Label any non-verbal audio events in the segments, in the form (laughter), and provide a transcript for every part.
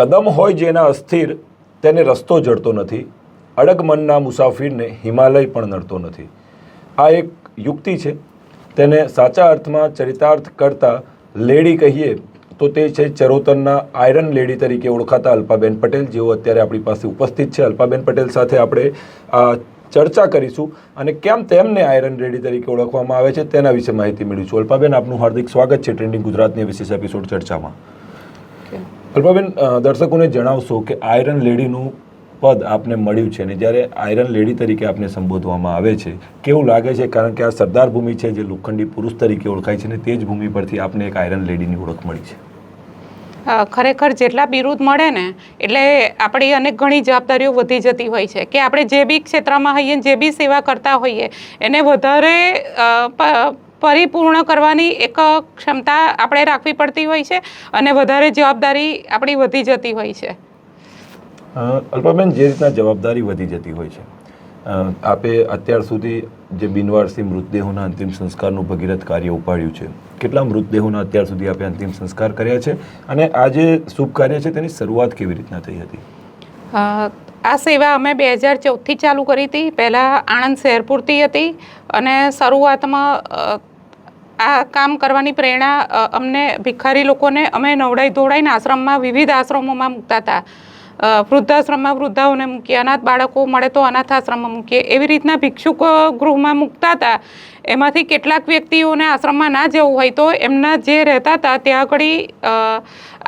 કદમ હોય જેના અસ્થિર, તેને રસ્તો જડતો નથી. અડગ મનના મુસાફિરને હિમાલય પણ નડતો નથી. આ એક યુક્તિ છે. તેને સાચા અર્થમાં ચરિતાર્થ કરતા લેડી કહીએ તો તે છે ચરોતરના આયરન લેડી તરીકે ઓળખાતા અલ્પાબેન પટેલ, જેઓ અત્યારે આપણી પાસે ઉપસ્થિત છે. અલ્પાબેન પટેલ સાથે આપણે, આ, ચર્ચા કરીશું અને કેમ તેમને આયરન લેડી તરીકે ઓળખવામાં આવે છે તેના વિશે માહિતી મેળવીશું. અલ્પાબેન, આપનું હાર્દિક સ્વાગત છે ટ્રેન્ડિંગ ગુજરાતની વિશેષ એપિસોડ ચર્ચામાં. અલ્પાબેન દર્શકોને જણાવશો કે આયરન લેડીનું પદ આપને મળ્યું છે અને જ્યારે આયરન લેડી તરીકે આપને સંબોધવામાં આવે છે, કેવું લાગે છે? કારણ કે આ સરદાર ભૂમિ છે જે લોખંડી પુરુષ તરીકે ઓળખાય છે અને તે જ ભૂમિ પરથી આપને એક આયરન લેડીની ઓળખ મળી છે. ખરેખર જેટલા બિરુદ મળે ને, એટલે આપણી અનેક ઘણી જવાબદારીઓ વધી જતી હોય છે કે આપણે જે બી ક્ષેત્રમાં હોઈએ જે બી સેવા કરતા હોઈએ, એને વધારે પરિપૂર્ણ કરવાની એક ક્ષમતા આપણે રાખવી પડતી હોય છે અને વધારે જવાબદારી આપણી વધી જતી હોય છે. અલ્પાબેન જે રીતના જવાબદારી વધી જતી હોય છે આપે અત્યાર સુધી જે બિનવારસી મૃતદેહોના અંતિમ સંસ્કારનું ભગીરથ કાર્ય ઉપાડ્યું છે કેટલા મૃતદેહોના અત્યાર સુધી આપે અંતિમ સંસ્કાર કર્યા છે અને આ જે શુભ કાર્ય છે તેની શરૂઆત કેવી રીતના થઈ હતી? આ સેવા અમે બે હજાર ચૌદથી ચાલુ કરી હતી. પહેલાં આણંદ શહેર પૂરતી હતી અને શરૂઆતમાં આ કામ કરવાની પ્રેરણા અમને ભિખારી લોકોને અમે નવડાઈ ધોડાઈને આશ્રમમાં, વિવિધ આશ્રમોમાં મૂકતા હતા. વૃદ્ધાશ્રમમાં વૃદ્ધાઓને મૂકીએ, અનાથ બાળકો મળે તો અનાથ આશ્રમમાં મૂકીએ. એવી રીતના ભિક્ષુક ગૃહમાં મૂકતા હતા. એમાંથી કેટલાક વ્યક્તિઓને આશ્રમમાં ના જવું હોય તો એમના જે રહેતા હતા, ત્યાં આગળ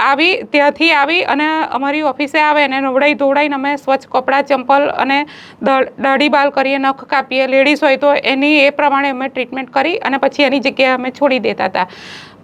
આવી, ત્યાંથી આવી અને અમારી ઓફિસે આવે અને નવડાઈ ધોવડાઈને અમે સ્વચ્છ કપડાં, ચંપલ અને દાઢી બાલ કરીએ, નખ કાપીએ, લેડીઝ હોય તો એની એ પ્રમાણે અમે ટ્રીટમેન્ટ કરી અને પછી એની જગ્યાએ અમે છોડી દેતા હતા.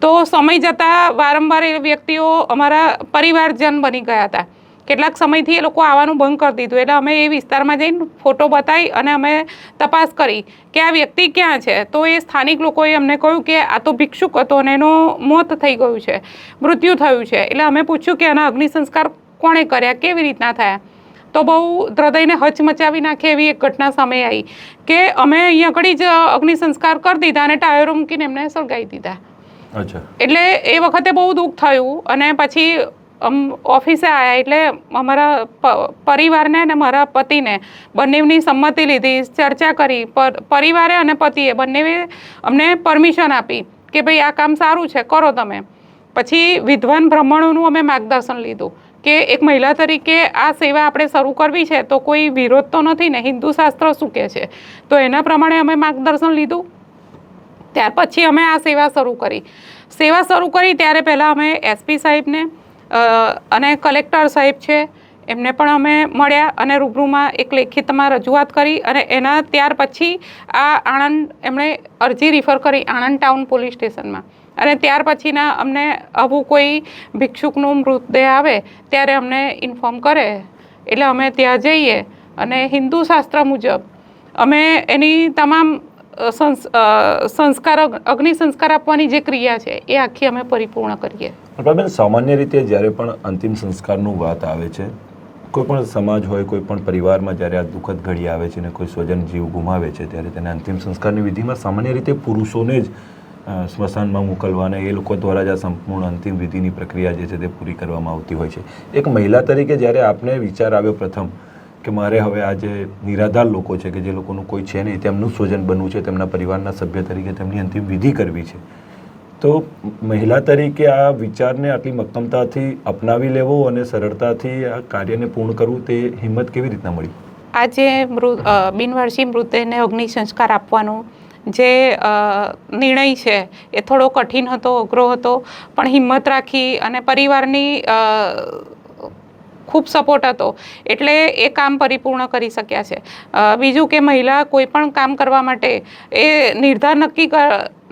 તો સમય જતાં વારંવાર એ વ્યક્તિઓ અમારા પરિવારજન બની ગયા હતા. કેટલાક સમયથી એ લોકો આવવાનું બંધ કરી દીધું. એટલે અમે એ વિસ્તારમાં જઈને ફોટો બતાવી અને અમે તપાસ કરી કે આ વ્યક્તિ ક્યાં છે. તો એ સ્થાનિક લોકોએ અમને કહ્યું કે આ તો ભિક્ષુક હતો અને એનું મોત થઈ ગયું છે. મૃત્યુ થયું છે. એટલે અમે પૂછ્યું કે આના અગ્નિ સંસ્કાર કોણે કર્યા? કેવી રીતના થયા? તો બહુ હૃદયને હચમચાવી નાખે એવી એક ઘટના સામે આવી કે અમે અહીંયા આગળ જ અગ્નિ સંસ્કાર કરી દીધા અને ટાયરો મૂકીને એમને સળગાવી દીધા. એટલે એ વખતે બહુ દુઃખ થયું અને પછી અમ ઓફિસે આવ્યા એટલે અમારા પરિવારને અને મારા પતિને બંનેની સંમતિ લીધી, ચર્ચા કરી, પર, પરિવારે અને પતિએ બંનેએ અમને પરમિશન આપી કે ભાઈ આ કામ સારું છે, કરો તમે. પછી વિદ્વાન બ્રાહ્મણોનું અમે માર્ગદર્શન લીધું કે એક મહિલા તરીકે આ સેવા આપણે શરૂ કરવી છે તો કોઈ વિરોધ તો નથી ને હિન્દુ શાસ્ત્ર શું કહે છે? તો એના પ્રમાણે અમે માર્ગદર્શન લીધું. ત્યાર પછી અમે આ સેવા શરૂ કરી. સેવા શરૂ કરી ત્યારે પહેલાં અમે એસપી સાહેબને અને કલેક્ટર સાહેબ છે, એમને પણ અમે મળ્યા અને રૂબરૂમાં એક લેખિતમાં રજૂઆત કરી અને એના ત્યાર પછી આ આણંદ, એમણે અરજી રિફર કરી આણંદ ટાઉન પોલીસ સ્ટેશનમાં અને ત્યાર પછીના અમને આવું કોઈ ભિક્ષુકનું મૃતદેહ આવે, ત્યારે અમને ઇન્ફોર્મ કરે. એટલે અમે ત્યાં જઈએ અને હિન્દુ શાસ્ત્ર મુજબ અમે એની તમામ સંસ્કાર અગ્નિ સંસ્કાર આપવાની જે ક્રિયા છે, એ આખી અમે પરિપૂર્ણ કરીએ. અલ્પાબેન સામાન્ય રીતે જ્યારે પણ અંતિમ સંસ્કારનું વાત આવે છે, કોઈ પણ સમાજ હોય, કોઈ પણ પરિવારમાં જ્યારે આ દુઃખદ ઘડી આવે છે અને કોઈ સ્વજન જીવ ગુમાવે છે, ત્યારે તેને અંતિમ સંસ્કારની વિધિમાં સામાન્ય રીતે પુરુષોને જ સ્મશાનમાં મોકલવાના, એ લોકો દ્વારા જ આ સંપૂર્ણ અંતિમ વિધિની પ્રક્રિયા જે છે તે પૂરી કરવામાં આવતી હોય છે. એક મહિલા તરીકે જ્યારે આપને વિચાર આવ્યો પ્રથમ કે મારે હવે આ જે નિરાધાર લોકો છે કે જે લોકોનું કોઈ છે નહીં, તેમનું સ્વજન બનવું છે, તેમના પરિવારના સભ્ય તરીકે તેમની અંતિમ વિધિ કરવી છે તો મહિલા તરીકે આ વિચારને આટલી મક્કમતાથી અપનાવી લેવો અને સરળતાથી આ કાર્યને પૂર્ણ કરવું તે હિંમત કેવી રીતના મળી? આજે મૃ બિનવારસી મૃતદેહને અગ્નિ સંસ્કાર આપવાનો જે નિર્ણય છે એ થોડો કઠિન હતો, અઘરો હતો, પણ હિંમત રાખી અને પરિવારની ખૂબ સપોર્ટ હતો એટલે એ કામ પરિપૂર્ણ કરી શક્યા છે. બીજું કે મહિલા કોઈ પણ કામ કરવા માટે એ નિર્ધાર નક્કી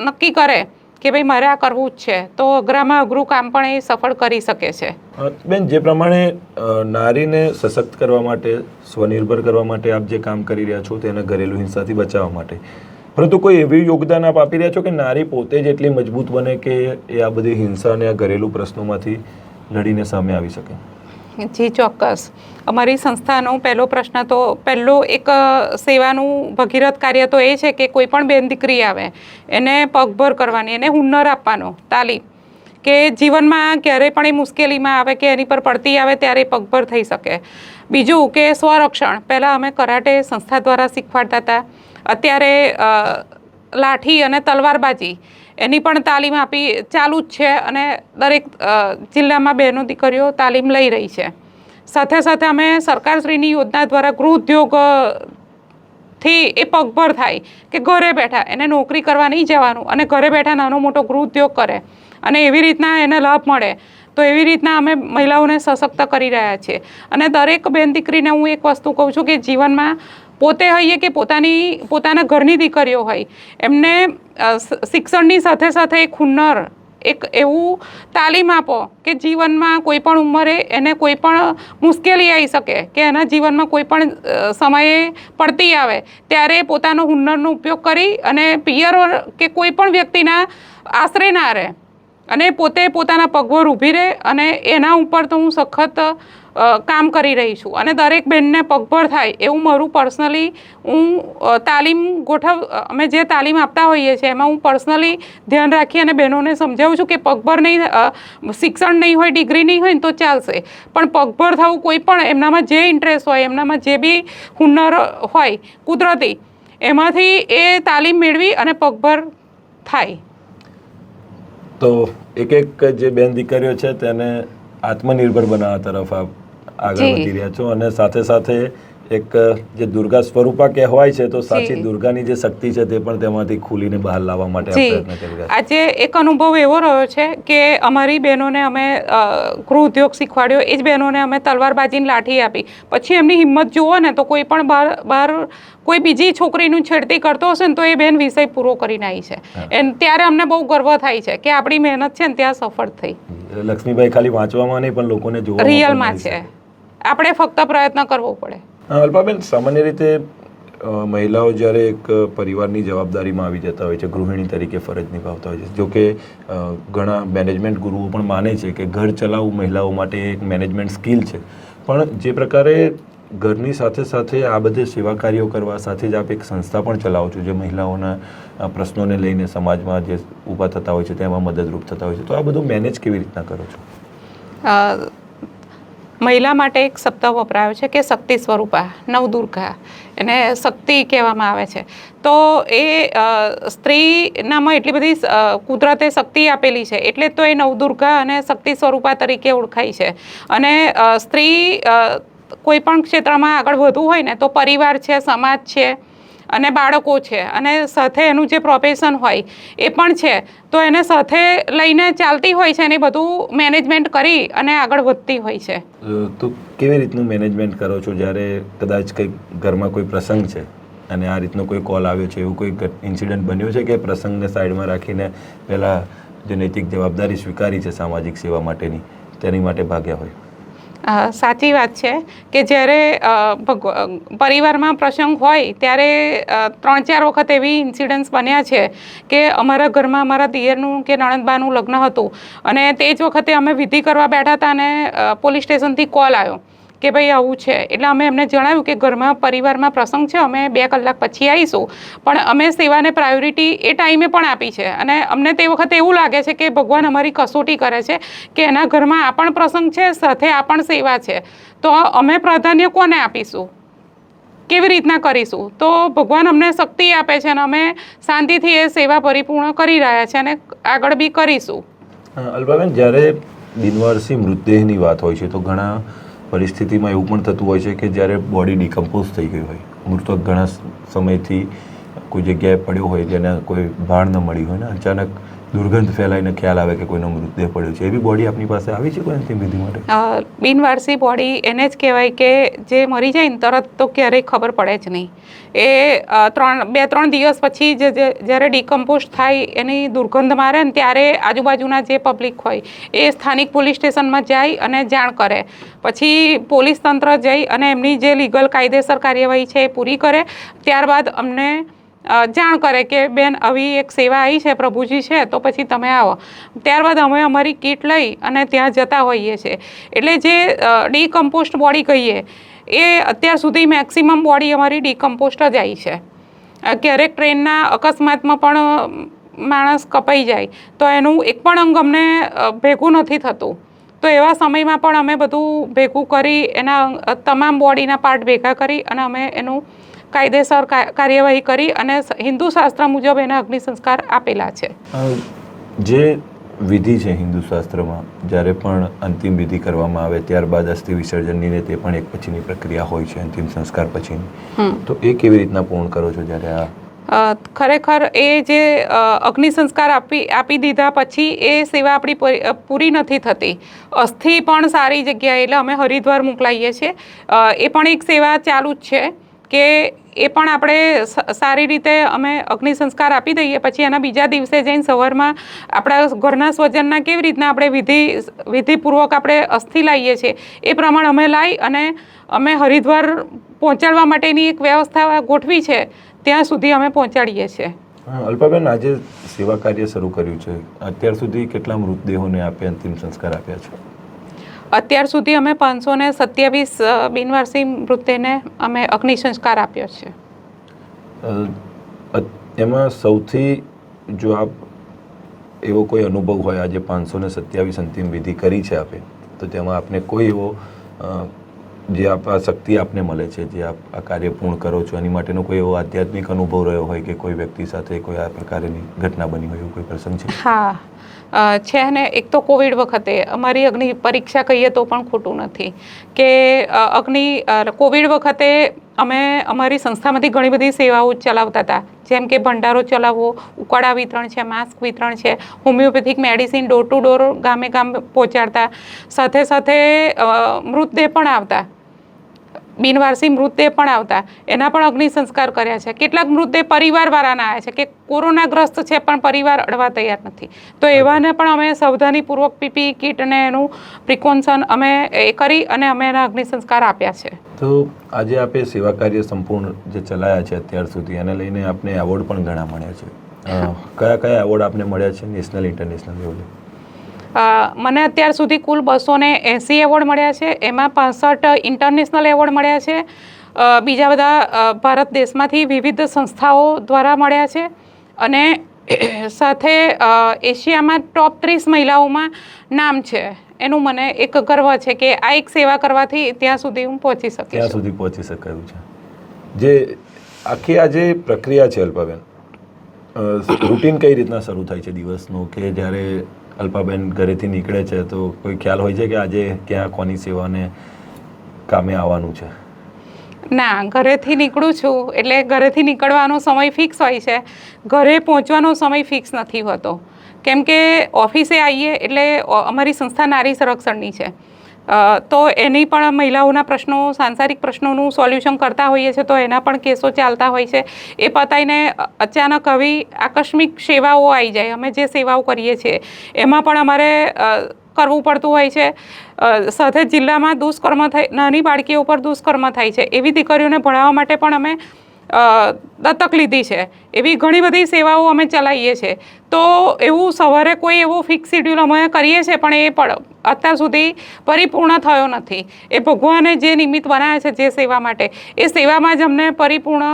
નક્કી કરે કે ભાઈ મારે આ કરવું જ છે, તો અઘરામાં અઘરું કામ પણ એ સફળ કરી શકે છે. બેન, જે પ્રમાણે નારીને સશક્ત કરવા માટે, સ્વનિર્ભર કરવા માટે આપ જે કામ કરી રહ્યા છો તેને ઘરેલું હિંસાથી બચાવવા માટે. પરંતુ કોઈ એવી યોગદાન આપ આપી રહ્યા છો કે નારી પોતે જ એટલી મજબૂત બને કે એ આ બધી હિંસા અને આ ઘરેલું પ્રશ્નોમાંથી લડીને સામે આવી શકે? જી, ચોક્કસ. અમારી સંસ્થાનો પહેલો પ્રશ્ન તો, પહેલો એક સેવાનું ભગીરથ કાર્ય તો એ છે કે કોઈ પણ બેન દીકરી આવે, એને પગભર કરવાની, એને હુન્નર આપવાનો, તાલીમ. કે જીવનમાં ક્યારેય પણ એ મુશ્કેલીમાં આવે કે એની પર પડતી આવે ત્યારે પગભર થઈ શકે. બીજું કે સ્વરક્ષણ. પહેલાં અમે કરાટે સંસ્થા દ્વારા શીખવાડતા હતા. અત્યારે લાઠી અને તલવારબાજી. એની પણ તાલીમ આપી ચાલુ જ છે અને દરેક જિલ્લામાં બહેનો દીકરીઓ તાલીમ લઈ રહી છે. સાથે સાથે અમે સરકારશ્રીની યોજના દ્વારા ગૃહ ઉદ્યોગથી એ પગભર થાય કે ઘરે બેઠા એને નોકરી કરવા નહીં જવાનું અને ઘરે બેઠા નાનો મોટો ગૃહ ઉદ્યોગ કરે અને એવી રીતના એને લાભ મળે, તો એવી રીતના અમે મહિલાઓને સશક્ત કરી રહ્યા છીએ. અને દરેક બેન દીકરીને હું એક વસ્તુ કહું છું કે જીવનમાં પોતે હોઈએ કે પોતાની, પોતાના ઘરની દીકરીઓ હોય. એમને શિક્ષણની સાથે સાથે એક હુન્નર એક એવું તાલીમ આપો કે જીવનમાં કોઈ પણ ઉંમરે એને કોઈ પણ મુશ્કેલી આવી શકે, કે એના જીવનમાં કોઈ પણ સમયે પડતી આવે. ત્યારે પોતાનો હુન્નરનો ઉપયોગ કરી અને પિયરો કે કોઈ પણ વ્યક્તિના આશરે ના રહે. અને પોતે પોતાના પગભર ઊભી રહે અને એના ઉપર તો હું સખત કામ કરી રહી છું. અને દરેક બહેનને પગભર થાય એવું મારું પર્સનલી હું તાલીમ ગોઠવ અમે જે તાલીમ આપતા હોઈએ છીએ એમાં હું પર્સનલી ધ્યાન રાખી અને બહેનોને સમજાવું છું કે પગભર નહીં શિક્ષણ નહીં હોય, ડિગ્રી નહીં હોય ને તો ચાલશે. પણ પગભર થવું કોઈ પણ એમનામાં જે ઇન્ટરેસ્ટ હોય, એમનામાં જે બી હુનર હોય, કુદરતી, એમાંથી એ તાલીમ મેળવી અને પગભર થાય. તો એક એક જે બેન દીકરીઓ છે તેને આત્મનિર્ભર બનાવવા તરફ આપ આગળ વધી રહ્યા છો. અને સાથે સાથે એક જે દુર્ગા સ્વરૂપા કહેવાય છે તો સાચી દુર્ગાની જે શક્તિ છે તે પણ તેમાંથી ખુલીને બહાર લાવવા માટે પ્રયત્ન કરી રહ્યા આજે એક અનુભવ એવો રહ્યો છે કે અમારી બહેનોને અમે ગૃહ ઉદ્યોગ શીખવાડ્યો એ જ બહેનોને અમે તલવારબાજીની લાઠી આપી. પછી એમની હિંમત જુઓ ને તો કોઈ પણ બહાર બહાર કોઈ બીજી છોકરીનું છેડતી કરતો હશે ને તો એ બેન વિષય પૂરો કરીને આવી છે. એન ત્યારે અમને બહુ ગર્વ થાય છે કે આપણી મહેનત છે ને ત્યાં સફળ થઈ. લક્ષ્મીભાઈ ખાલી વાંચવામાં નહીં પણ લોકોને જોવા રિયલમાં છે. આપણે ફક્ત પ્રયત્ન કરવો પડે. અલ્પાબેન સામાન્ય રીતે મહિલાઓ જ્યારે એક પરિવારની જવાબદારીમાં આવી જતા હોય છે ગૃહિણી તરીકે ફરજ નિભાવતા હોય છે જોકે ઘણા મેનેજમેન્ટ ગુરુઓ પણ માને છે કે ઘર ચલાવવું મહિલાઓ માટે એક મેનેજમેન્ટ સ્કિલ છે. પણ જે પ્રકારે ઘરની સાથે સાથે આ બધે સેવા કાર્યો કરવા સાથે જ આપ એક સંસ્થા પણ ચલાવો છો જે મહિલાઓના પ્રશ્નોને લઈને સમાજમાં જે ઊભા થતા હોય છે તેમાં મદદરૂપ થતા હોય છે તો આ બધું મેનેજ કેવી રીતના કરો છો? મહિલા માટે એક શબ્દ વપરાયો છે કે શક્તિ સ્વરૂપા, નવદુર્ગા એને શક્તિ કહેવામાં આવે છે. તો એ સ્ત્રીનામાં એટલી બધી કુદરતે શક્તિ આપેલી છે એટલે તો એ નવદુર્ગા અને શક્તિ સ્વરૂપા તરીકે ઓળખાય છે. અને સ્ત્રી કોઈ પણ ક્ષેત્રમાં આગળ વધવું હોય ને તો પરિવાર છે, સમાજ છે અને બાળકો છે. અને સાથે એનું જે પ્રોફેશન હોય એ પણ છે. તો એને સાથે લઈને ચાલતી હોય છે અને બધું મેનેજમેન્ટ કરી અને આગળ વધતી હોય છે. તો કેવી રીતનું મેનેજમેન્ટ કરો છો જ્યારે કદાચ કંઈક ઘરમાં કોઈ પ્રસંગ છે? અને આ રીતનો કોઈ કોલ આવ્યો છે? એવું કોઈ ઇન્સિડન્ટ બન્યો છે કે પ્રસંગને સાઈડમાં રાખીને પહેલાં જે નૈતિક જવાબદારી સ્વીકારી છે સામાજિક સેવા માટેની, તેની માટે ભાગ્યા હોય? સાચી વાત છે કે જ્યારે પરિવારમાં પ્રસંગ હોય ત્યારે ત્રણ ચાર વખત એવી ઇન્સિડન્ટ્સ બન્યા છે કે અમારા ઘરમાં અમારા દિયરનું કે નણંદબાનું લગ્ન હતું અને તે જ વખતે અમે વિધિ કરવા બેઠા હતા અને પોલીસ સ્ટેશનથી કોલ આવ્યો. કે ભાઈ આવું છે. એટલે અમે એમને જણાવ્યું કે ઘરમાં પરિવારમાં પ્રસંગ છે, અમે બે કલાક પછી આવીશું. પણ અમે સેવાને પ્રાયોરિટી એ ટાઈમે પણ આપી છે. અને અમને તે વખતે એવું લાગે છે કે ભગવાન અમારી કસોટી કરે છે કે એના ઘરમાં આ પણ પ્રસંગ છે, સાથે આ પણ સેવા છે. તો અમે પ્રાધાન્ય કોને આપીશું? કેવી રીતના કરીશું? તો ભગવાન અમને શક્તિ આપે છે અને અમે શાંતિથી એ સેવા પરિપૂર્ણ કરી રહ્યા છે અને આગળ બી કરીશું. અલ્પાબેન, જ્યારે બિનવારસી મૃતદેહની વાત હોય છે, તો ઘણા પરિસ્થિતિમાં એવું પણ થતું હોય છે કે જ્યારે બોડી ડિકમ્પોઝ થઈ ગઈ હોય મૃતક ઘણા સમયથી કોઈ જગ્યાએ પડ્યો હોય, જેને કોઈ ભાણ ન મળી હોય ને, અચાનક દુર્ગંધ ફેલાઈને ખ્યાલ આવે કે કોઈનો મૃતદેહ પડ્યો છે. એવી બોડી આપની પાસે આવી છે કોઈ અંતિમ માટે? બિનવારસી બોડી એને જ કહેવાય કે જે મરી જાય ને તરત તો ક્યારેય ખબર પડે જ નહીં. એ ત્રણ, બે, ત્રણ દિવસ પછી જે જ્યારે ડિકમ્પોઝ થાય, એની દુર્ગંધ મારે ને ત્યારે આજુબાજુના જે પબ્લિક હોય, એ સ્થાનિક પોલીસ સ્ટેશનમાં જાય અને જાણ કરે. પછી પોલીસ તંત્ર જઈ અને એમની જે લીગલ કાયદેસર કાર્યવાહી છે એ પૂરી કરે. ત્યારબાદ અમને જાણ કરે કે બેન, આવી એક સેવા આવી છે, પ્રભુજી છે, તો પછી તમે આવો. ત્યારબાદ અમે અમારી કીટ લઈ અને ત્યાં જતા હોઈએ છીએ એટલે જે ડીકમ્પોસ્ટ બોડી કહીએ, એ અત્યાર સુધી મેક્સિમમ બોડી અમારી ડીકમ્પોસ્ટ જ આવી છે. ક્યારેક ટ્રેનના અકસ્માતમાં પણ માણસ કપાઈ જાય. તો એનું એક પણ અંગ અમને ભેગું નથી થતું. તો એવા સમયમાં પણ અમે બધું ભેગું કરી એના તમામ બોડીના પાર્ટ ભેગા કરી અને અમે એનું કાયદેસર કાર્યવાહી કરી અને હિન્દુ શાસ્ત્ર મુજબ એના અગ્નિ સંસ્કાર આપેલા છે. જે વિધિ છે હિન્દુ શાસ્ત્રમાં જ્યારે પણ અંતિમ વિધિ કરવામાં આવે ત્યારબાદ અસ્થિ વિસર્જનની ને તે પણ એક પછીની પ્રક્રિયા હોય છે અંતિમ સંસ્કાર પછીની. તો એ કેવી રીતના પૂર્ણ કરો છો જ્યારે આ? ખરેખર એ જે અગ્નિ સંસ્કાર આપી આપી દીધા પછી એ સેવા આપણી પૂરી- પૂરી નથી થતી. અસ્થિ પણ સારી જગ્યાએ એટલે અમે હરિદ્વાર મોકલાઈએ છીએ. એ પણ એક સેવા ચાલુ જ છે. કે એ પણ આપણે સારી રીતે અમે અગ્નિ સંસ્કાર આપી દઈએ, પછી એના બીજા દિવસે જઈને સવારમાં આપણા ઘરના સ્વજનના કેવી રીતના આપણે વિધિ, વિધિપૂર્વક આપણે અસ્થિ લાવીએ છીએ, એ પ્રમાણે અમે લાવી અને અમે હરિદ્વાર પહોંચાડવા માટેની એક વ્યવસ્થા ગોઠવી છે, ત્યાં સુધી અમે પહોંચાડીએ છીએ. અલ્પાબેન આજે સેવા કાર્ય શરૂ કર્યું છે. અત્યાર સુધી કેટલા મૃતદેહોને આપે અંતિમ સંસ્કાર આપ્યા છે? અત્યાર સુધી અમે પાંચસો ને સત્યાવીસ બિનવારસી મૃતદેહને અમે અગ્નિ સંસ્કાર આપ્યો છે. એમાં સૌથી જો આપ એવો કોઈ અનુભવ હોય આજે પાંચસો ને સત્યાવીસ અંતિમ વિધિ કરી છે આપે તો તેમાં આપને કોઈ એવો જે આપ આ શક્તિ આપને મળે છે જે આપ આ કાર્ય પૂર્ણ કરો છો એની માટેનો કોઈ એવો આધ્યાત્મિક અનુભવ રહ્યો હોય કે કોઈ વ્યક્તિ સાથે કોઈ આ પ્રકારની ઘટના બની હોય એવું કોઈ પ્રસંગ છે? હા. છે ને, એક તો કોવિડ વખતે અમારી અગ્નિ પરીક્ષા કહીએ તો પણ ખોટું નથી. કે અગ્નિ કોવિડ વખતે અમે અમારી સંસ્થામાંથી ઘણી બધી સેવાઓ ચલાવતા હતા. જેમ કે ભંડારો ચલાવવો, ઉકાળા વિતરણ છે, માસ્ક વિતરણ છે, homeopathic medicine door to door ગામે ગામ પહોંચાડતા. સાથે સાથે મૃતદેહ પણ આવતા. બિનવારસી મૃતદેહ પણ આવતા. એના પણ અગ્નિ સંસ્કાર કર્યા છે. કેટલાક મૃતદેહ પરિવારવાળાના આવ્યા છે કે કોરોનાગ્રસ્ત છે પણ પરિવાર અડવા તૈયાર નથી. તો એવાને પણ અમે સાવધાનીપૂર્વક પીપી કીટ અને એનું પ્રિકોન્શન અમે એ કરી અને અમે એના અગ્નિ સંસ્કાર આપ્યા છે. તો આજે આપે સેવા કાર્ય સંપૂર્ણ જે ચલાયા છે અત્યાર સુધી એને લઈને આપને એવોર્ડ પણ ઘણા મળ્યા છે. કયા કયા એવોર્ડ આપને મળ્યા છે નેશનલ ઇન્ટરનેશનલ લેવલે? મને અત્યાર સુધી કુલ બસો ને એંસી એવોર્ડ મળ્યા છે, એમાં પાસઠ ઇન્ટરનેશનલ એવોર્ડ મળ્યા છે બીજા બધા ભારત દેશમાંથી વિવિધ સંસ્થાઓ દ્વારા મળ્યા છે અને (clears throat) સાથે એશિયામાં ટોપ ત્રીસ મહિલાઓમાં નામ છે. એનું મને એક ગર્વ છે કે આ એક સેવા કરવાથી ત્યાં સુધી હું પહોંચી ત્યાં સુધી પહોંચી શકાયું છે. જે આખી આ જે પ્રક્રિયા છે અલ્પાબેન રૂટીન કઈ રીતના શરૂ થાય છે દિવસનું કે જ્યારે અલ્પાબેન ઘરેથી નીકળે છે, તો કોઈ ખ્યાલ હોય છે કે આજે ક્યાં કોની સેવાને કામે આવવાનું છે? ના, ઘરેથી નીકળું છું, એટલે ઘરેથી નીકળવાનો સમય ફિક્સ હોય છે. ઘરે પહોંચવાનો સમય ફિક્સ નથી હોતો. કેમ કે ઓફિસે આવીએ એટલે અમારી સંસ્થા નારી સંરક્ષણની છે. તો એની પણ મહિલાઓના પ્રશ્નો, સાંસારિક પ્રશ્નોનું સોલ્યુશન કરતા હોઈએ છીએ, તો એના પણ કેસો ચાલતા હોય છે. એ પતાઈને અચાનક આવી આકસ્મિક સેવાઓ આવી જાય. અમે જે સેવાઓ કરીએ છીએ, એમાં પણ અમારે કરવું પડતું હોય છે. સાથે જિલ્લામાં દુષ્કર્મ થાય નાની બાળકીઓ પર દુષ્કર્મ થાય છે. એવી દીકરીઓને ભણાવવા માટે પણ અમે દત્તક લીધી છે. એવી ઘણી બધી સેવાઓ અમે ચલાવીએ છીએ. તો એવું સવારે કોઈ એવો ફિક્સ શેડ્યુલ અમે કરીએ છીએ, પણ એ પણ અત્યાર સુધી પરિપૂર્ણ થયો નથી. એ ભગવાને જે નિમિત્ત બનાવે છે, જે સેવા માટે, એ સેવામાં જ અમને પરિપૂર્ણ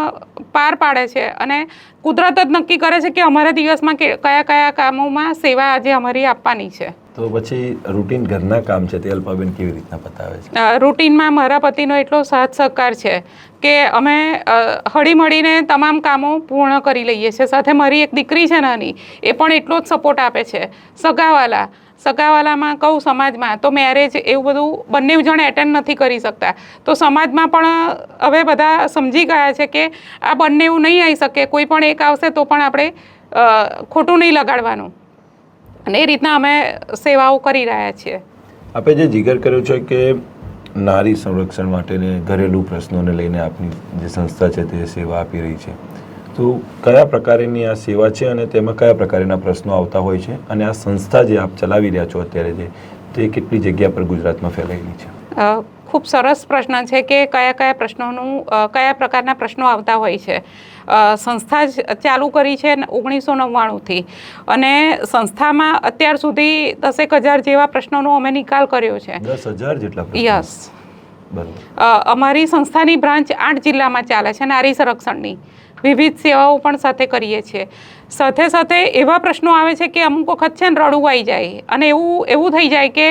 પાર પાડે છે અને કુદરત જ નક્કી કરે છે કે અમારા દિવસમાં કયા કયા કામોમાં સેવા આજે અમારી આપવાની છે. તો પછી રૂટીન ઘરના કામ છે તે અલ્પાબેન કેવી રીતના પતાવે છે? રૂટીનમાં મારા પતિનો એટલો સાથ સહકાર છે કે અમે હળીમળીને તમામ કામો પૂર્ણ કરી લઈએ છીએ. સાથે મારી એક દીકરી છે નાની, એ પણ એટલો જ સપોર્ટ આપે છે. સગાવાલા, સગાવાલામાં કહું સમાજમાં, તો મેરેજ એવું બધું બંને જણ એટેન્ડ નથી કરી શકતા. તો સમાજમાં પણ હવે બધા સમજી ગયા છે કે આ બંને એવું નહીં આવી શકે. કોઈ પણ એક આવશે તો પણ આપણે ખોટું નહીં લગાડવાનું. અને એ રીતના અમે સેવાઓ કરી રહ્યા છીએ. આપે જે જીગર કર્યો છે કે નારી સંરક્ષણ માટેને ઘરેલું પ્રશ્નોને લઈને આપની જે સંસ્થા છે તે સેવા આપી રહી છે. તો કયા પ્રકારની આ સેવા છે અને તેમાં કયા પ્રકારના પ્રશ્નો આવતા હોય છે? અને આ સંસ્થા જે આપ ચલાવી રહ્યા છો અત્યારે જે તે કેટલી જગ્યા પર ગુજરાતમાં ફેલાયેલી છે? ખૂબ સરસ પ્રશ્ન છે કે કયા કયા પ્રશ્નોનું કયા પ્રકારના પ્રશ્નો આવતા હોય છે. સંસ્થા જ ચાલુ કરી છે ઓગણીસો નવ્વાણુંથી. અને સંસ્થામાં અત્યાર સુધી દસેક હજાર જેવા પ્રશ્નોનો અમે નિકાલ કર્યો છે. દસ હજાર જેટલા યસ. અમારી સંસ્થાની બ્રાન્ચ આઠ જિલ્લામાં ચાલે છે નારી સંરક્ષણની. વિવિધ સેવાઓ પણ સાથે કરીએ છીએ. સાથે સાથે એવા પ્રશ્નો આવે છે કે અમુક વખત છે ને રડવું આવી જાય અને એવું એવું થઈ જાય કે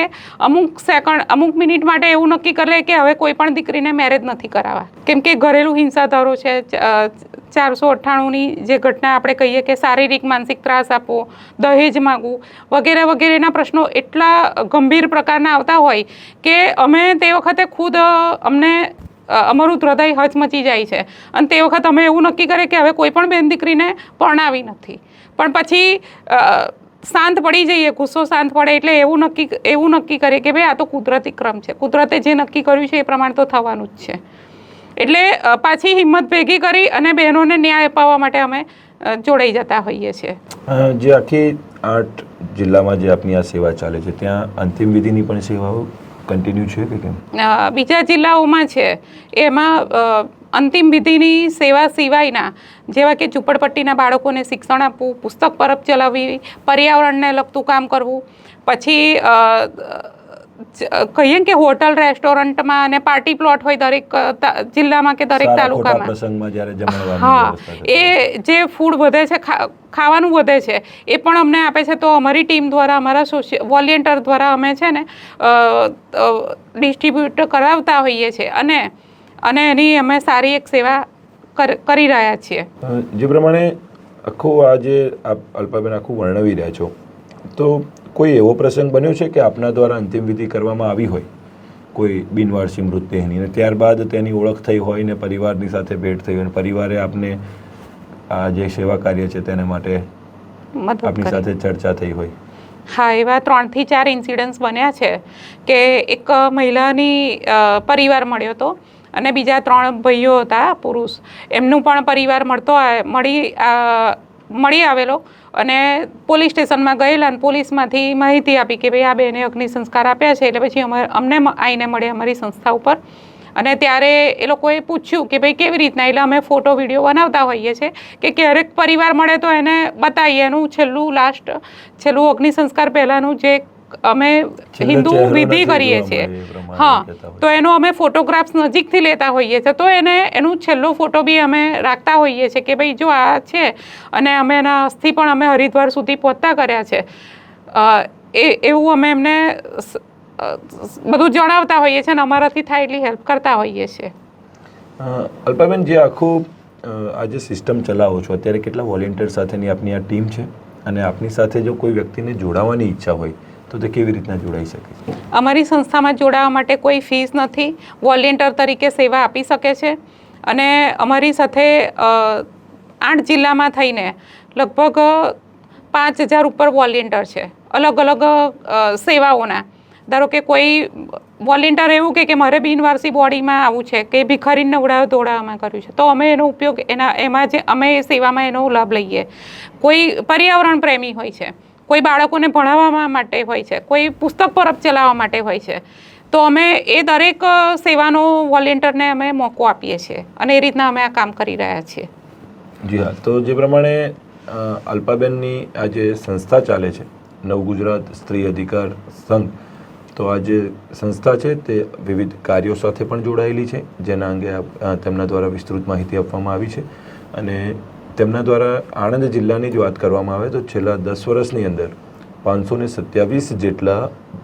અમુક સેકન્ડ, અમુક મિનિટ માટે એવું નક્કી કરે કે હવે કોઈ પણ દીકરીને મેરેજ નથી કરાવવા. કેમ કે ઘરેલું હિંસાધારો છે ચારસો અઠ્ઠાણુંની જે ઘટના આપણે કહીએ કે શારીરિક, માનસિક ત્રાસ આપવો, દહેજ માગવું વગેરે વગેરેના પ્રશ્નો એટલા ગંભીર પ્રકારના આવતા હોય કે અમે તે વખતે ખુદ અમને અમારું હૃદય હચમચી જાય છે. અને તે વખત અમે એવું નક્કી કરીએ કે હવે કોઈ પણ બેન દીકરીને પરણાવી નથી. પણ પછી શાંત પડી જઈએ, ગુસ્સો શાંત પડે એટલે એવું નક્કી એવું નક્કી કરીએ કે ભાઈ આ તો કુદરતી ક્રમ છે. કુદરતે જે નક્કી કર્યું છે એ પ્રમાણે તો થવાનું જ છે. એટલે પાછી હિંમત ભેગી કરી અને બહેનોને ન્યાય અપાવવા માટે અમે જોડાઈ જતા હોઈએ છીએ. જે આખી આઠ જિલ્લામાં જે આપની આ સેવા ચાલે છે, ત્યાં અંતિમ વિધિની પણ સેવાઓ કન્ટિન્યુ છે કે કેમ? બીજા જિલ્લાઓમાં છે. એમાં અંતિમ વિધિની સેવા સિવાયના, જેવા કે ઝૂંપડપટ્ટીના બાળકોને શિક્ષણ આપવું, પુસ્તક પરબ ચલાવવી, પર્યાવરણને લગતું કામ કરવું, પછી કહીએ કે હોટલ રેસ્ટોરન્ટમાં અને પાર્ટી પ્લોટ હોય દરેક જિલ્લામાં કે દરેક તાલુકામાં હા. એ જે ફૂડ વધે છે ખાવાનું વધે છે એ પણ અમને આપે છે તો અમારી ટીમ દ્વારા અમારા સોશિયલ વોલિયન્ટર દ્વારા અમે છે ને ડિસ્ટ્રીબ્યુટ કરાવતા હોઈએ છીએ અને અને એની અમે સારી એક સેવા કર- કરી રહ્યા છીએ જે પ્રમાણે આખું આ જે આપ અલ્પાબેન આખું વર્ણવી રહ્યા છો તો કોઈ એવો પ્રસંગ બન્યો છે કે આપના દ્વારા અંતિમ વિધિ કરવામાં આવી હોય? કોઈ બિનવારસી મૃતદેહની અને ત્યારબાદ તેની ઓળખ થઈ હોય ને પરિવારની સાથે ભેટ થઈ હોય અને પરિવારે આપને આ જે સેવા કાર્ય છે તેના માટે આપની સાથે ચર્ચા થઈ હોય. હા એવા ત્રણથી ચાર ઇન્સિડન્ટ્સ બન્યા છે કે એક મહિલાની પરિવાર મળ્યો હતો અને બીજા ત્રણ ભાઈઓ હતા પુરુષ. એમનું પણ પરિવાર મળતો મળી મળી આવેલો અને પોલીસ સ્ટેશનમાં ગયેલા અને પોલીસમાંથી માહિતી આપી કે ભાઈ આ બેને અગ્નિ સંસ્કાર આપ્યા છે, એટલે પછી અમારે અમને આવીને મળે અમારી સંસ્થા ઉપર. અને ત્યારે એ લોકોએ પૂછ્યું કે ભાઈ કેવી રીતના, એટલે અમે ફોટો, વીડિયો બનાવતા હોઈએ છીએ કે ક્યારેક પરિવાર મળે તો એને બતાવીએ એનું છેલ્લું લાસ્ટ છેલ્લું અગ્નિ સંસ્કાર પહેલાંનું જે અમે હિન્દુ વિધિ કરીએ છીએ. હા તો એનો અમે ફોટોગ્રાફ્સ નજીકથી લેતા હોઈએ છીએ. તો એને એનું છેલ્લો ફોટો બી અમે રાખતા હોઈએ છીએ કે ભાઈ જો આ છે અને અમે એના અસ્થિ પણ અમે હરિદ્વાર સુધી પહોંચતા કર્યા છે. એ એવું અમે એમને બધું જણાવતા હોઈએ છીએ અને અમારાથી થાય એટલી હેલ્પ કરતા હોઈએ છીએ. અલ્પાબેન જે આખું આ જે સિસ્ટમ ચલાવો છો અત્યારે કેટલા વોલેન્ટિયર સાથેની આપની આ ટીમ છે? અને આપની સાથે જો કોઈ વ્યક્તિને જોડાવાની ઈચ્છા હોય તો તે કેવી રીતના જોડાઈ શકે? અમારી સંસ્થામાં જોડાવા માટે કોઈ ફીસ નથી. વોલેન્ટિયર તરીકે સેવા આપી શકે છે. અને અમારી સાથે આઠ જિલ્લામાં થઈને લગભગ પાંચ હજાર ઉપર વોલેન્ટિયર છે. અલગ અલગ સેવાઓના. ધારો કે કોઈ વોલેન્ટિયર એવું કે મારે બિનવારસી બોડીમાં આવું છે, કે ભિખારીને નવડાવ દોડાવવામાં કર્યું છે, તો અમે એનો ઉપયોગ એના, એમાં જે અમે એ સેવામાં એનો લાભ લઈએ. કોઈ પર્યાવરણ પ્રેમી હોય છે કોઈ બાળકોને ભણાવવા માટે હોય છે, કોઈ પુસ્તક પરબ ચલાવવા માટે હોય છે, તો અમે એ દરેક સેવાનો વોલેન્ટિયરને અમે મોકો આપીએ છીએ અને એ રીતના અમે આ કામ કરી રહ્યા છીએ. જી હા, તો જે પ્રમાણે અલ્પાબેનની આ જે સંસ્થા ચાલે છે, નવ ગુજરાત સ્ત્રી અધિકાર સંઘ, તો આ જે સંસ્થા છે તે વિવિધ કાર્યો સાથે પણ જોડાયેલી છે, જેના અંગે તેમના દ્વારા વિસ્તૃત માહિતી આપવામાં આવી છે અને તેમના દ્વારા આણંદ જિલ્લાની જ વાત કરવામાં આવે તો છેલ્લા દસ વર્ષની અંદર પાંચસો ને સત્યાવીસ જેટલા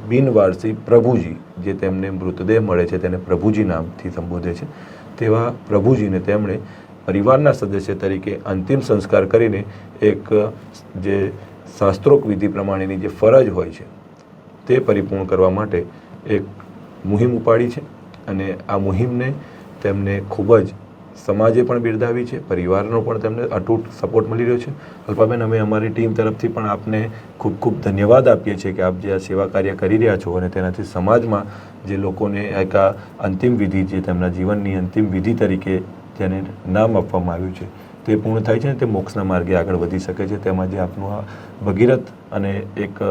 બિનવારસી પ્રભુજી જે તેમને મૃતદેહ મળે છે તેને પ્રભુજી નામથી સંબોધે છે, તેવા પ્રભુજીને તેમણે પરિવારના સદસ્ય તરીકે અંતિમ સંસ્કાર કરીને એક જે શાસ્ત્રોક વિધિ પ્રમાણેની જે ફરજ હોય છે તે પરિપૂર્ણ કરવા માટે એક મુહિમ ઉપાડી છે અને આ મુહિમને તેમને ખૂબ જ સમાજે પણ બિરદાવી છે, પરિવારનો પણ તેમને અતૂટ સપોર્ટ મળી રહ્યો છે. અલ્પાબેન, અમે અમારી ટીમ તરફથી પણ આપને ખૂબ ખૂબ ધન્યવાદ આપીએ છીએ કે આપ જે આ સેવા કાર્ય કરી રહ્યા છો અને તેનાથી સમાજમાં જે લોકોને એક આ અંતિમ વિધિ જે તેમના જીવનની અંતિમ વિધિ તરીકે તેને નામ આપવામાં આવ્યું છે, તે પૂર્ણ થાય છે ને તે મોક્ષના માર્ગે આગળ વધી શકે છે. તેમાં જે આપનું આ ભગીરથ અને એક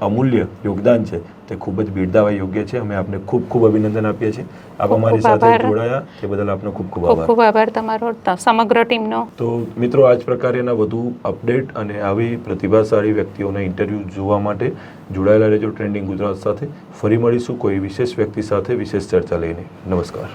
અમૂલ્ય યોગદાન છે તે ખૂબ જ બિરદાવવા યોગ્ય છે. અમે આપને ખૂબ ખૂબ અભિનંદન આપીએ છીએ. આપ અમારી સાથે જોડાયા. તે બદલ આપનો ખૂબ ખૂબ ખૂબ આભાર. ખૂબ આભાર તમારો સમગ્ર ટીમનો. તો મિત્રો આ જ પ્રકારેના વધુ અપડેટ અને આવી પ્રતિભાશાળી વ્યક્તિઓના ઇન્ટરવ્યૂ જોવા માટે જોડાયેલા રહેજો ટ્રેન્ડિંગ ગુજરાત સાથે. ફરી મળીશું કોઈ વિશેષ વ્યક્તિ સાથે વિશેષ ચર્ચા લઈને. નમસ્કાર.